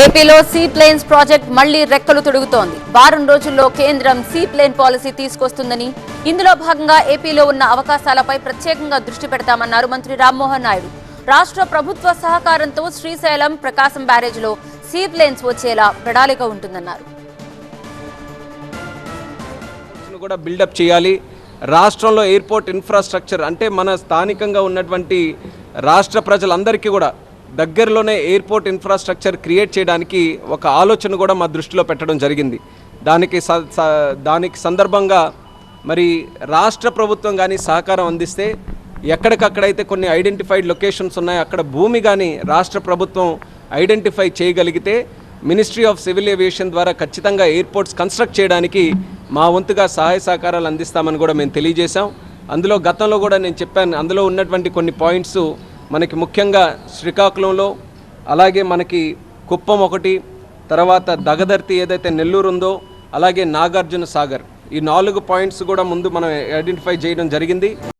ఏపీలో see planes project మళ్ళీ రెక్కలు తొడుగుతోంది. వారం రోజుల్లో కేంద్రం సీ ప్లేన్ పాలసీ తీసుకొస్తుందని ఇందులో భాగంగా ఏపీలో ఉన్న అవకాశాలపై ప్రత్యేకంగా దృష్టి పెడతామన్నారు మంత్రి రామ్మోహన్ నాయుడు. రాష్ట్ర ప్రభుత్వ సహకారంతో శ్రీశైలం ప్రకాశం బ్యారేజ్లో సీ ప్లేన్స్ వచ్చేలా ప్రణాళిక ఉంటుందన్నారు. కూడా బిల్డప్ చేయాలి. రాష్ట్రంలో ఎయిర్పోర్ట్ ఇన్ఫ్రాస్ట్రక్చర్ అంటే మన స్థానికంగా ఉన్నటువంటి రాష్ట్ర ప్రజలందరికీ కూడా దగ్గరలోనే ఎయిర్పోర్ట్ ఇన్ఫ్రాస్ట్రక్చర్ క్రియేట్ చేయడానికి ఒక ఆలోచన కూడా మా దృష్టిలో పెట్టడం జరిగింది. దానికి స- స- దానికి సందర్భంగా మరి రాష్ట్ర ప్రభుత్వం కానీ సహకారం అందిస్తే ఎక్కడికక్కడైతే కొన్ని ఐడెంటిఫైడ్ లొకేషన్స్ ఉన్నాయో అక్కడ భూమి కానీ రాష్ట్ర ప్రభుత్వం ఐడెంటిఫై చేయగలిగితే మినిస్ట్రీ ఆఫ్ సివిల్ ఏవియేషన్ ద్వారా ఖచ్చితంగా ఎయిర్పోర్ట్స్ కన్స్ట్రక్ట్ చేయడానికి మా వంతుగా సహాయ సహకారాలు అందిస్తామని కూడా మేము తెలియజేశాం. అందులో గతంలో కూడా నేను చెప్పాను అందులో ఉన్నటువంటి కొన్ని పాయింట్స్ మనకి ముఖ్యంగా శ్రీకాకుళంలో అలాగే మనకి కుప్పం ఒకటి తర్వాత దగదర్తి ఏదైతే నెల్లూరు ఉందో అలాగే నాగార్జున సాగర్. ఈ నాలుగు పాయింట్స్ కూడా ముందు మనం ఐడెంటిఫై చేయడం జరిగింది.